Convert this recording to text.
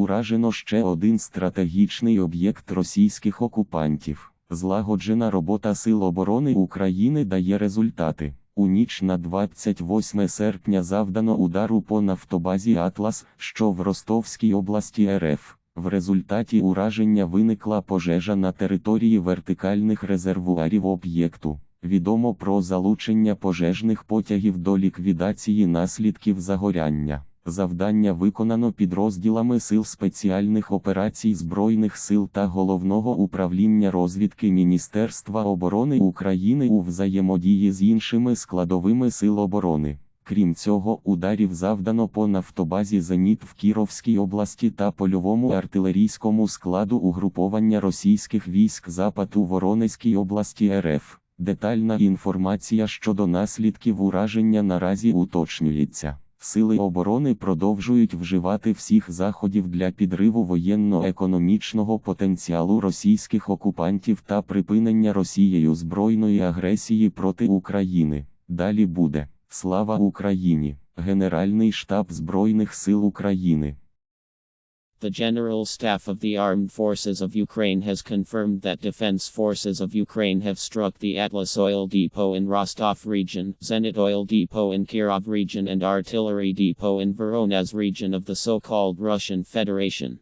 Уражено ще один стратегічний об'єкт російських окупантів. Злагоджена робота Сил оборони України дає результати. У ніч на 28 серпня завдано удару по нафтобазі Атлас, що в Ростовській області РФ. В результаті ураження виникла пожежа на території вертикальних резервуарів об'єкту. Відомо про залучення пожежних потягів до ліквідації наслідків загоряння. Завдання виконано підрозділами Сил спеціальних операцій Збройних сил та Головного управління розвідки Міністерства оборони України у взаємодії з іншими складовими сил оборони. Крім цього, ударів завдано по нафтобазі Зеніт в Кіровській області та польовому артилерійському складу угруповання російських військ Запад у Воронезькій області РФ. Детальна інформація щодо наслідків ураження наразі уточнюється. Сили оборони продовжують вживати всіх заходів для підриву воєнно-економічного потенціалу російських окупантів та припинення Росією збройної агресії проти України. Далі буде Слава Україні! Генеральний штаб Збройних сил України. The General Staff of the Armed Forces of Ukraine has confirmed that Defense Forces of Ukraine have struck the Atlas Oil Depot in Rostov region, Zenit Oil Depot in Kirov region and Artillery Depot in Voronezh region of the so-called Russian Federation.